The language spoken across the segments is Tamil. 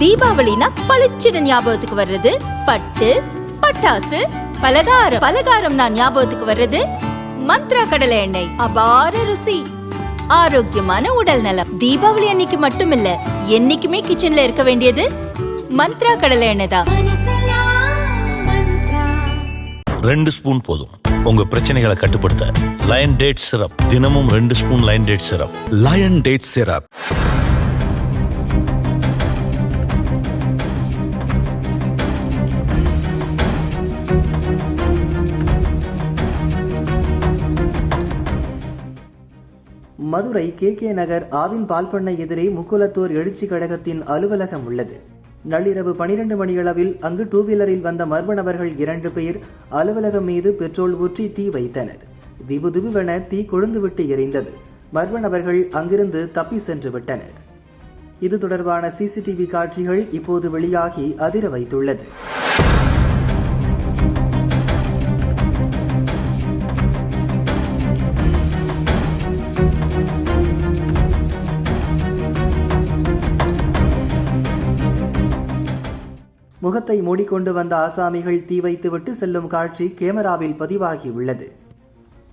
தீபாவளினா பளிச்சுன்னு ஞாபகத்துக்கு வர்றது. பட்டு பட்டாசு பலகாரம். பலகாரம் நான் ஞாபகத்துக்கு வர்றது. மந்த்ரா கடலை எண்ணெய். அபார ருசி. ஆரோக்கியமான உடல் நலம். தீபாவளி அன்னைக்கு மட்டும் இல்ல என்னைக்குமே கிச்சன்ல இருக்க வேண்டியது மந்த்ரா கடலை எண்ணெய் தான். ரெண்டு ஸ்பூன் போதும். உங்க பிரச்சனைகளை கட்டுப்படுத்த லயன் டேட் சிரப் தினமும் ரெண்டு spoon lion date syrup lion date syrup Madurai K. K. Nagar Aavin பால்பண்ணை எதிரே முக்குலத்தூர் எழுச்சி கழகத்தின் அலுவலகம் உள்ளது. நள்ளிரவு பனிரெண்டு மணியளவில் அங்கு டூ வீலரில் வந்த மர்ம நபர்கள் இரண்டு பேர் அலுவலகம் மீது பெட்ரோல் ஊற்றி தீ வைத்தனர். திபு திபுவென தீ கொழுந்துவிட்டு எரிந்தது. மர்ம நபர்கள் அங்கிருந்து தப்பி சென்று விட்டனர். இது தொடர்பான சிசிடிவி காட்சிகள் இப்போது வெளியாகி அதிர வைத்துள்ளது. முகத்தை மூடிக்கொண்டு வந்த ஆசாமிகள் தீ வைத்துவிட்டு செல்லும் காட்சி கேமராவில் பதிவாகியுள்ளது.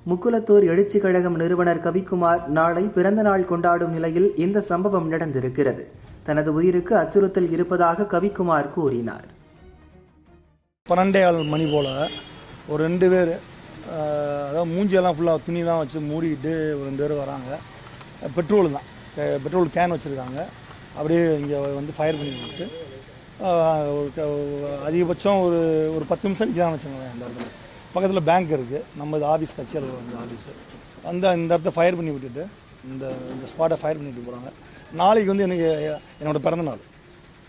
முக்குலத்தூர் எழுச்சி கழகம் நிறுவனர் கவிக்குமார் நாளை பிறந்த நாள் கொண்டாடும் நிலையில் இந்த சம்பவம் நடந்திருக்கிறது. தனது உயிருக்கு அச்சுறுத்தல் இருப்பதாக கவிக்குமார் கூறினார். பன்னெண்டே மணி போல் ஒரு ரெண்டு பேர் அதாவது மூஞ்சியெல்லாம் ஃபுல்லாக துணி தான் வச்சு மூடிக்கிட்டு ஒரு ரெண்டு பேர் வராங்க. பெட்ரோல் தான். பெட்ரோல் கேன் வச்சுருக்காங்க. அப்படியே இங்கே வந்து ஃபயர் பண்ணி விட்டு அதிகபட்சம் ஒரு ஒரு பத்து நிமிஷம் நிற்கலாம்னு வச்சுக்கோங்களேன் அந்த இடத்துல. பக்கத்தில் பேங்க் இருக்குது நம்ம இது ஆஃபீஸ் கட்சியில் வந்து ஆஃபீஸு வந்து இந்த இடத்த ஃபயர் பண்ணி விட்டுட்டு இந்த இந்த ஸ்பாட்டை ஃபயர் பண்ணிட்டு போகிறாங்க நாளைக்கு வந்து எனக்கு என்னோட பிறந்தநாள்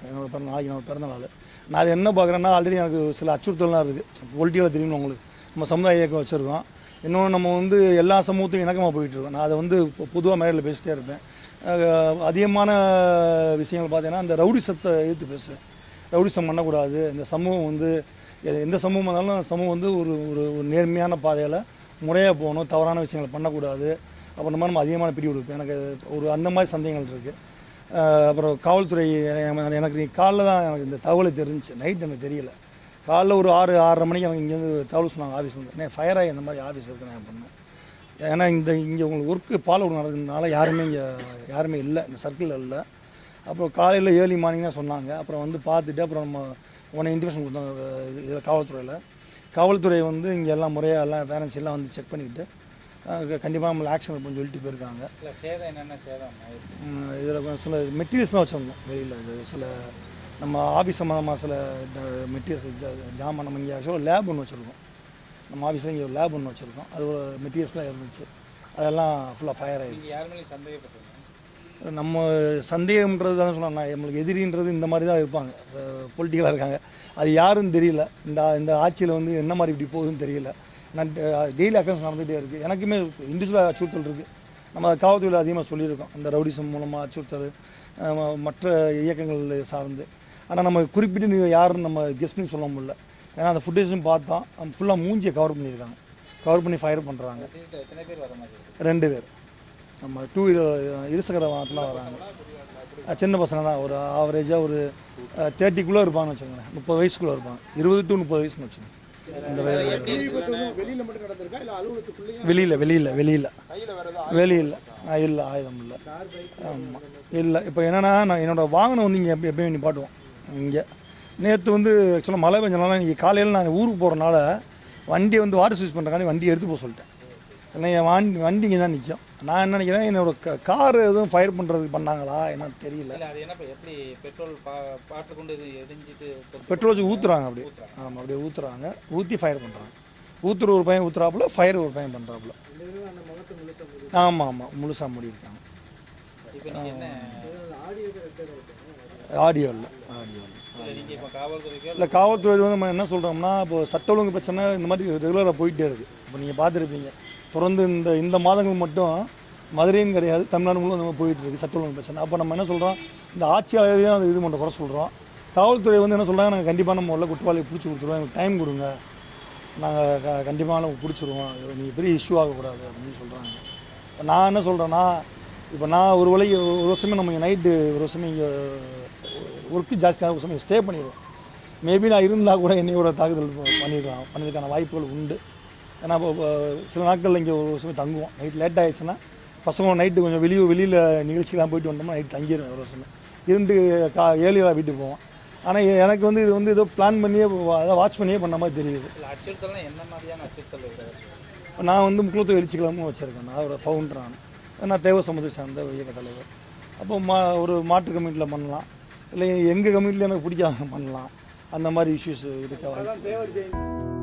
என்னோடய என்னோட பிறந்த நாளைக்கு என்னோட பிறந்த நாள். நான் அது என்ன பார்க்குறேன்னா ஆல்ரெடி எனக்கு சில அச்சுறுத்தல்லாம் இருக்குது பொலிட்டிக்கலாக தெரியும் உங்களுக்கு. நம்ம சமுதாய இயக்கம் வச்சுருக்கோம். இன்னொன்று நம்ம வந்து எல்லா சமூகத்தையும் இணக்கமாக போயிட்டுருக்கோம் நான் அதை வந்து பொதுவாக மேடையில் பேசிட்டே இருப்பேன். அதிகமான விஷயங்கள் பார்த்தீங்கன்னா அந்த ரவுடி சத்தை எதிர்த்து பேசுவேன். ரவுடிசம் பண்ணக்கூடாது. இந்த சமூகம் வந்து எந்த சமூகம் இருந்தாலும் சமூகம் வந்து ஒரு ஒரு ஒரு நேர்மையான பாதையில் முறையாக போகணும் தவறான விஷயங்களை பண்ணக்கூடாது. அப்புறமா நம்ம அதிகமான பிடி கொடுப்போம். எனக்கு ஒரு அந்த மாதிரி சந்தேகங்கள் இருக்குது அப்புறம் காவல்துறை எனக்கு- நீ காலைல தான் எனக்கு இந்த தகவலை தெரிஞ்சு நைட் எனக்கு தெரியல. காலைல ஒரு ஆறு ஆறரை மணிக்கு எனக்கு இங்கேருந்து தகவல் சொன்னாங்க ஆஃபீஸ் வந்து. நான் ஃபயர் ஆகி இந்த மாதிரி ஆஃபீஸ் இருக்கு நான் பண்ணேன். ஏன்னா இந்த இங்கே உங்களுக்கு ஒர்க்கு பாலோடு நடக்கிறதுனால யாருமே இங்கே யாருமே இல்லை. இந்த சர்க்கிளில் இல்லை. அப்புறம் காலையில் ஏர்லி மார்னிங் தான் சொன்னாங்க. அப்புறம் வந்து பார்த்துட்டு அப்புறம் நம்ம உடனே இன்டிமேஷன் கொடுத்தாங்க இதில் காவல்துறையில். காவல்துறை வந்து இங்கே எல்லாம் முறையாக எல்லாம் வேரன்சி எல்லாம் வந்து செக் பண்ணிக்கிட்டு கண்டிப்பாக நம்மளை ஆக்ஷன் எடுப்போம்னு சொல்லிட்டு போயிருக்காங்க. இல்லை சேதம் என்னென்ன சேதம்? இதில் சில மெட்டீரியல்ஸ் தான் வச்சுருந்தோம் வெளியில். இது சில நம்ம ஆஃபீஸ் சம்மந்தமாக சில மெட்டீரியல்ஸ் ஜாமான் நம்ம இங்கே ஆக்சுவலாக லேப் ஒன்று வச்சுருக்கோம். நம்ம ஆஃபீஸில் இங்கே ஒரு லேப் ஒன்று வச்சுருக்கோம். அது ஒரு மெட்டீரியல்ஸ்லாம் இருந்துச்சு. அதெல்லாம் ஃபுல்லாக ஃபயர் சந்தேகப்பட்டீங்க? நம்ம சந்தேகம்ன்றது தான் சொன்னோம் நம்மளுக்கு எதிரின்றது இந்த மாதிரி தான் இருப்பாங்க. பொலிட்டிக்கலாக இருக்காங்க. அது யாருன்னு தெரியல. இந்த இந்த ஆட்சியில் வந்து என்ன மாதிரி இப்படி போகுதுன்னு தெரியல. நான் டெய்லி அக்கௌண்ட்ஸ் நடந்துகிட்டே இருக்குது எனக்குமே இண்டிவிஜுவலாக அச்சுறுத்தல் இருக்குது நம்ம காவல்துறையில் அதிகமாக சொல்லியிருக்கோம். இந்த ரவுடிசம் மூலமாக அச்சுறுத்தல் மற்ற இயக்கங்கள் சார்ந்து. ஆனால் நம்ம குறிப்பிட்டு நீ யாருன்னு நம்ம கெஸ் பண்ணி சொல்ல முடியல. ஏன்னா அந்த ஃபுட்டேஜும் பார்த்தோம். ஃபுல்லாக மூஞ்சியை கவர் பண்ணியிருக்காங்க. கவர் பண்ணி ஃபயர் பண்ணுறாங்க ரெண்டு பேர். நம்ம டூ வீலர் இருசக்கர வாகனத்தில் வராங்க. சின்ன பசங்க தான் ஒரு ஆவரேஜாக ஒரு தேர்ட்டிக்குள்ளே இருப்பாங்கன்னு வச்சுக்கோங்களேன். முப்பது வயசுக்குள்ளே இருப்பாங்க. இருபது டு முப்பது வயசுன்னு வச்சுக்கோங்க. இந்த வெளியில் வெளியில் வெளியில் வெளியில். இல்லை ஆயுதம் இல்லை. ஆமாம் இல்லை இப்போ என்னென்னா நான் என்னோடய வாகனம் வந்து இங்கே எப்போ எப்பயும் நிப்பாட்டுவோம். இங்கே. நேற்று வந்து ஆக்சுவலாக மழை பெஞ்சனால இன்றைக்கி காலையில் நான் ஊருக்கு போகிறனால வண்டியை வந்து வாட்டர் சூஸ் பண்ணுறக்காண்டி வண்டியை எடுத்து போக சொல்லிட்டேன். ஏன்னா என் வண்டி வண்டி இங்கே தான் நிற்கும் நான் என்ன நினைக்கிறேன் என்னோட கார் எதுவும் ஃபயர் பண்ணுறதுக்கு பண்ணாங்களா என்னன்னு தெரியல. இல்லை அது என்ன இப்ப எப்படி பெட்ரோல் பாட்டு கொண்டு எரிஞ்சிட்டு பெட்ரோல் வச்சு ஊற்றுறாங்க அப்படியே. ஆமாம் அப்படியே ஊற்றுறாங்க ஊற்றி ஃபயர் பண்ணுறாங்க ஊற்றுற ஒரு பையன் ஊற்றுறாப்புல ஃபயர் ஒரு பையன் பண்ணுறாப்புல ஆமாம் ஆமாம் முழுசாக மூடியிருக்காங்க ஆடியோ இல்லை ஆடியோ இல்லை இல்லை காவல்துறை வந்து நம்ம என்ன சொல்கிறோம்னா இப்போ சட்ட ஒழுங்கு பிரச்சனை இந்த மாதிரி ரெகுலராக போயிட்டே இருக்குது இப்போ நீங்கள் பார்த்துருப்பீங்க. தொடர்ந்து இந்த இந்த மாதங்கள் மட்டும் மதுரையும் கிடையாது தமிழ்நாடு முழுவதும் நம்ம போயிட்டு இருக்கு சட்ட ஒழுங்கு பிரச்சனை. அப்போ நம்ம என்ன சொல்கிறோம் இந்த ஆட்சியாளரையும் அது இது பண்ணுற குறை சொல்கிறோம் காவல்துறை வந்து என்ன சொல்கிறாங்க நாங்கள் கண்டிப்பாக நம்ம உள்ள குற்றவாளியை பிடிச்சி கொடுத்துருவோம். எங்களுக்கு டைம் கொடுங்க. நாங்கள் க கண்டிப்பாக நம்ம பிடிச்சிருவோம். நீங்கள் பெரிய இஷ்யூ ஆகக்கூடாது அப்படின்னு சொல்கிறாங்க இப்போ நான் என்ன சொல்கிறேன்னா இப்போ நான் ஒரு வேலை ஒரு வருஷமே நம்ம நைட்டு ஒரு வருஷமே இங்கே ஒர்க்கு ஜாஸ்தியாக ஒரு சமயம் ஸ்டே பண்ணிடுவேன் மேபி நான் இருந்தால் கூட என்னையோட தாக்குதல் பண்ணிடலாம். பண்ணதுக்கான வாய்ப்புகள் உண்டு. ஏன்னா இப்போ இப்போ சில நாட்கள் இங்கே ஒரு சமயம் தங்குவோம். நைட் லேட் ஆயிடுச்சுன்னா பசங்க நைட்டு கொஞ்சம் வெளியே வெளியில் நிகழ்ச்சிக்கெலாம் போயிட்டு வந்தோம்னா நைட் தங்கிடுவேன் ஒரு சமயம் இருந்து கா ஏழியெல்லாம் வீட்டுக்கு போவோம். ஆனால் எனக்கு வந்து இது வந்து ஏதோ பிளான் பண்ணியே அதாவது வாட்ச் பண்ணியே பண்ண மாதிரி தெரியுது. இல்லை அச்சுறுத்தல்னா என்ன மாதிரியான அச்சுறுத்தல் இருக்குது நான் வந்து முக்குளத்து எழுச்சிக்கிழமும் வச்சுருக்கேன். நான் ஒரு ஃபவுண்டர் நான் நான் தேவ சமுதாய சார்ந்த இயக்க தலைவர். அப்போ மா ஒரு மாற்று கமிட்டியில் பண்ணலாம். இல்லை எங்கள் கமிட்டியில் எனக்கு பிடிக்காத பண்ணலாம். அந்த மாதிரி இஷ்யூஸ் இருக்க. வாய்ப்பு